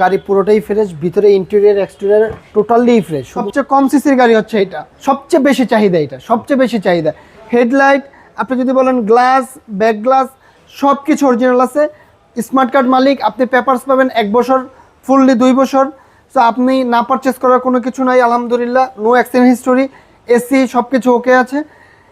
গাড়ি পুরোটাই ফ্রেশ ভিতরে ইন্টেরিয়র এক্সটেরিয়র টোটালি ফ্রেশ সবচেয়ে কম সিসির গাড়ি হচ্ছে এটা। সবচেয়ে বেশি চাহিদা এটা সবচেয়ে বেশি চাহিদা। হেডলাইট আপনি যদি বলেন গ্লাস ব্যাক গ্লাস সব কিছু অরিজিনাল আছে। স্মার্ট কার্ড মালিক আপনি পেপারস পাবেন এক বছর ফুললি দুই বছর। তো আপনি না পারচেস করার কোনো কিছু নাই আলহামদুলিল্লাহ নো অ্যাক্সিডেন্ট হিস্টোরি এসি সব কিছু ওকে আছে।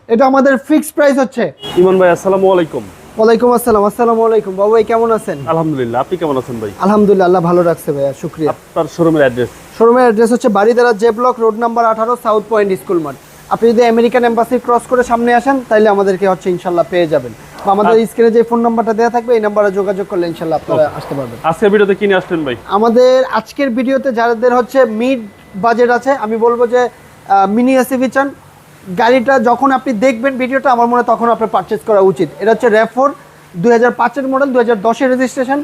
এটা আমাদের ফিক্সড প্রাইস হচ্ছে। ইমন ভাই আসসালামু আলাইকুম। ওয়ালাইকুম আসসালাম। আসসালামু আলাইকুম। বাবু ভাই কেমন আছেন? আলহামদুলিল্লাহ আপনি কেমন আছেন ভাই? আলহামদুলিল্লাহ আল্লাহ ভালো রাখছে ভাইয়া শুক্রিয়া। আপনার শোরুমের অ্যাড্রেস? শোরুমের অ্যাড্রেস হচ্ছে Baridhara J block road number আঠারো সাউথ পয়েন্ট স্কুল মাঠ। আপনি যদি আমেরিকান এম্বাসি ক্রস করে সামনে আসেন তাহলে আমাদেরকে হচ্ছে ইনশাল্লাহ পেয়ে যাবেন। বা আমাদের স্ক্রিনে যে ফোন নাম্বারটা দেওয়া থাকবে এই নাম্বারে যোগাযোগ করলে ইনশাল্লাহ আপনারা আসতে পারবেন। আজকের ভিডিওতে কিনে আসলেন ভাই? আমাদের আজকের ভিডিওতে যাদের হচ্ছে মিড বাজেট আছে আমি বলব যে মিনি এসিভি চান গাড়িটা যখন আপনি দেখবেন ভিডিওটা, আমার মনে তখন আপনার পারচেস করা উচিত। এটা হচ্ছে র্যাফোর দুই হাজার পাঁচের মডেল দুই হাজার রেজিস্ট্রেশন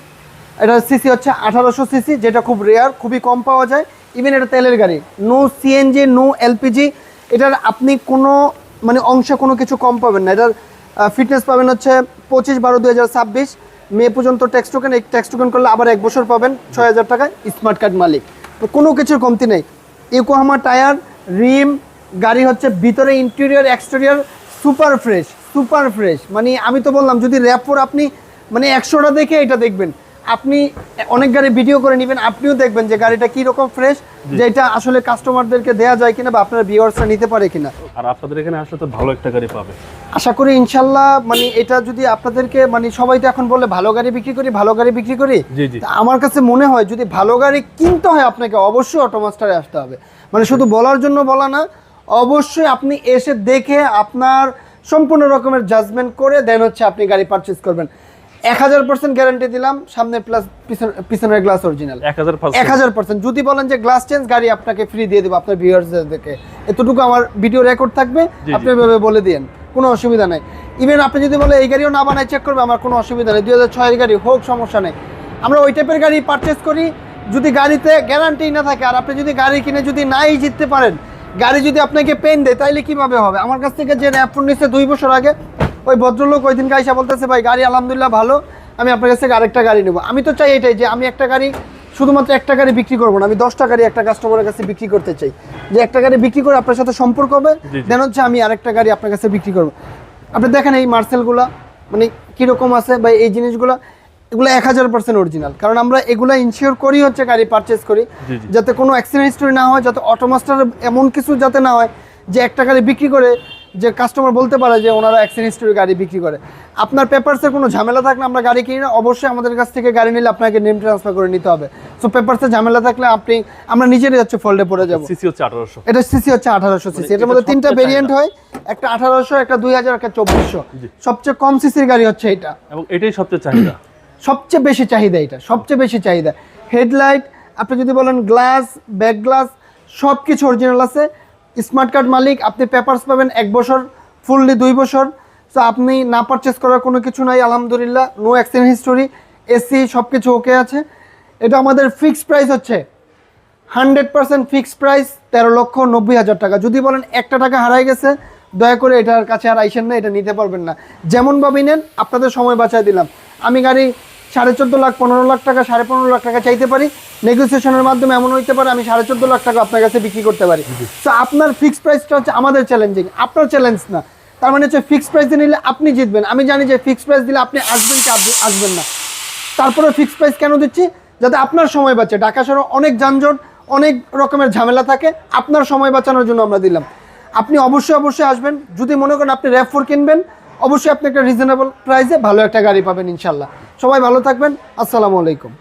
এটা সিসি হচ্ছে আঠারোশো সিসি যেটা খুব রেয়ার খুবই কম পাওয়া যায়। ইভেন এটা তেলের গাড়ি। নো সিএনজি নো এলপিজি এটার আপনি কোনো মানে অংশে কোনো কিছু কম পাবেন না। এটার ফিটনেস পাবেন হচ্ছে পঁচিশ বারো দু হাজার ছাব্বিশ। মে পর্যন্ত ট্যাক্স টোকেন এই ট্যাক্স টোকেন করলে আবার এক বছর পাবেন ছয় হাজার টাকায় স্মার্ট কার্ড মালিক। তো কোনো কিছুর কমতি নেই। ইকোহামা টায়ার, রিম গাড়ি হচ্ছে ভিতরে interior exterior super fresh super fresh মানে আমি তো বললাম যদি র্যাপোর আপনি মানে একশোটা দেখে এটা দেখবেন। আপনি অনেক গাড়ি ভিডিও করে নেবেন আপনিও দেখবেন যে গাড়িটা কি রকম ফ্রেশ যে এটা আসলে কাস্টমারদেরকে দেওয়া যায় কিনা বা আপনার ভিউয়ার্সরা নিতে পারে কিনা। আর আপনাদের এখানে আসলে তো ভালো একটা গাড়ি পাবে। আশা করি ইনশাল্লাহ মানে এটা যদি আপনাদেরকে মানে সবাই তো এখন বলে ভালো গাড়ি বিক্রি করি ভালো গাড়ি বিক্রি করি? আমার কাছে মনে হয় যদি ভালো গাড়ি কিনতে হয় আপনাকে অবশ্যই অটোমাস্টারে আসতে হবে। মানে শুধু বলার জন্য বলা না অবশ্যই আপনি এসে দেখে আপনার সম্পূর্ণ রকমের জাজমেন্ট করে দেন হচ্ছে আপনি গাড়ি পারচেস করবেন। এক হাজার পার্সেন্ট গ্যারান্টি দিলাম সামনে প্লাস পিছনের গ্লাস অরিজিনাল এক হাজার পার্সেন্ট যদি বলেন যে গ্লাস চেঞ্জ গাড়ি আপনাকে ফ্রি দিয়ে দেবো আপনার ভিউয়ার্সদেরকে এতটুকু আমার ভিডিও রেকর্ড থাকবে আপনি এভাবে বলে দিন কোনো অসুবিধা নেই। ইভেন আপনি যদি বলে এই গাড়িও না বানাই চেক করবে আমার কোনো অসুবিধা নেই। দুই হাজার ছয়ের গাড়ি হোক সমস্যা নেই। আমরা ওই টাইপের গাড়ি পারচেস করি যদি গাড়িতে গ্যারান্টি না থাকে আর আপনি যদি গাড়ি কিনে যদি নাই জিততে পারেন গাড়ি যদি আপনাকে পেন দেয় তাইলে কীভাবে হবে? আমার কাছ থেকে যে র্যাপ ফোন নিচ্ছে দুই বছর আগে ওই ভদ্রলোক ওই দিন গাইসা বলতেছে ভাই গাড়ি আলহামদুলিল্লাহ ভালো আমি আপনার কাছ থেকে আরেকটা গাড়ি নেব। আমি তো চাই এটাই যে আমি একটা গাড়ি শুধুমাত্র একটা গাড়ি বিক্রি করব না আমি দশটা গাড়ি একটা কাস্টমারের কাছে বিক্রি করতে চাই। যে একটা গাড়ি বিক্রি করে আপনার সাথে সম্পর্ক হবে। দেন হচ্ছে আমি আরেকটা গাড়ি আপনার কাছে বিক্রি করব। আপনি দেখেন এই মার্সেলগুলা মানে কীরকম আছে বা এই জিনিসগুলো এগুলো এক হাজার পার্সেন্ট অরিজিনাল কারণ আমরা এগুলো ইনশিওর করি হচ্ছে গাড়ি পারচেস করি। যাতে কোনো অ্যাক্সিডেন্ট হিস্টোরি না হয় যাতে অটোমাস্টার এমন কিছু যাতে না হয় যে একটা গাড়ি বিক্রি করে যে কাস্টমার বলতে পারে যে ওনারা অ্যাক্সিডেন্ট হিস্টোরি গাড়ি বিক্রি করে। আপনার পেপারসের কোনো ঝামেলা থাকলে আমরা গাড়ি কিনি না অবশ্যই আমাদের কাছ থেকে গাড়ি নিলে আপনাকে নেম ট্রান্সফার করে নিতে হবে। সো পেপারসের ঝামেলা থাকলে আপনি আমরা নিজেরাই হচ্ছে ফোল্ডে পড়ে যাব। সিসি হচ্ছে আঠারোশো। এটা সিসি হচ্ছে আঠারোশো সিসি এটার মধ্যে তিনটা ভেরিয়েন্ট হয় একটা আঠারোশো একটা দুই হাজার একটা চব্বিশশো। সবচেয়ে কম সিসির গাড়ি হচ্ছে এটা। এবং এটাই সবচেয়ে চাহিদা। সবচেয়ে বেশি চাহিদা এটা, সবচেয়ে বেশি চাহিদা। হেডলাইট, আপনি যদি বলেন গ্লাস, ব্যাক গ্লাস সব কিছু অরিজিনাল আছে। স্মার্ট কার্ড মালিক, আপনি পেপারস পাবেন এক বছর, ফুললি দুই বছর। তো আপনি না পারচেস করার কোনো কিছু নাই, আলহামদুলিল্লাহ নো অ্যাক্সিডেন্ট হিস্টোরি এসি সব কিছু ওকে আছে। এটা আমাদের ফিক্সড প্রাইস হচ্ছে হান্ড্রেড পার্সেন্ট ফিক্সড প্রাইস তেরো লক্ষ নব্বই হাজার টাকা। যদি বলেন একটা টাকা হারাই গেছে দয়া করে এটার কাছে আর আইসেন না এটা নিতে পারবেন না। যেমন যেমনভাবেই নেন আপনাদের সময় বাঁচায় দিলাম। আমি গাড়ি সাড়ে চোদ্দ লাখ পনেরো লাখ টাকা সাড়ে পনেরো লাখ টাকা চাইতে পারি। নেগোসিয়েশনের মাধ্যমে এমন হইতে পারে আমি সাড়ে চোদ্দ লাখ টাকা আপনার কাছে বিক্রি করতে পারি। তো আপনার ফিক্সড প্রাইসটা হচ্ছে আমাদের চ্যালেঞ্জিং আপনার চ্যালেঞ্জ না। তার মানে হচ্ছে ফিক্সড প্রাইস নিলে আপনি জিতবেন। আমি জানি যে ফিক্সড প্রাইস দিলে আপনি আসবেন কি আসবেন না। তারপরে ফিক্সড প্রাইস কেন দিচ্ছি? যাতে আপনার সময় বাঁচে। ঢাকা শহরে অনেক যানজট অনেক রকমের ঝামেলা থাকে। আপনার সময় বাঁচানোর জন্য আমরা দিলাম। আপনি অবশ্যই অবশ্যই আসবেন। যদি মনে করেন আপনি র্যাপ ফোর কিনবেন, অবশ্যই আপনি একটা রিজনেবল প্রাইসে ভালো একটা গাড়ি পাবেন ইনশাল্লাহ সবাই ভালো থাকবেন। আসসালামু আলাইকুম।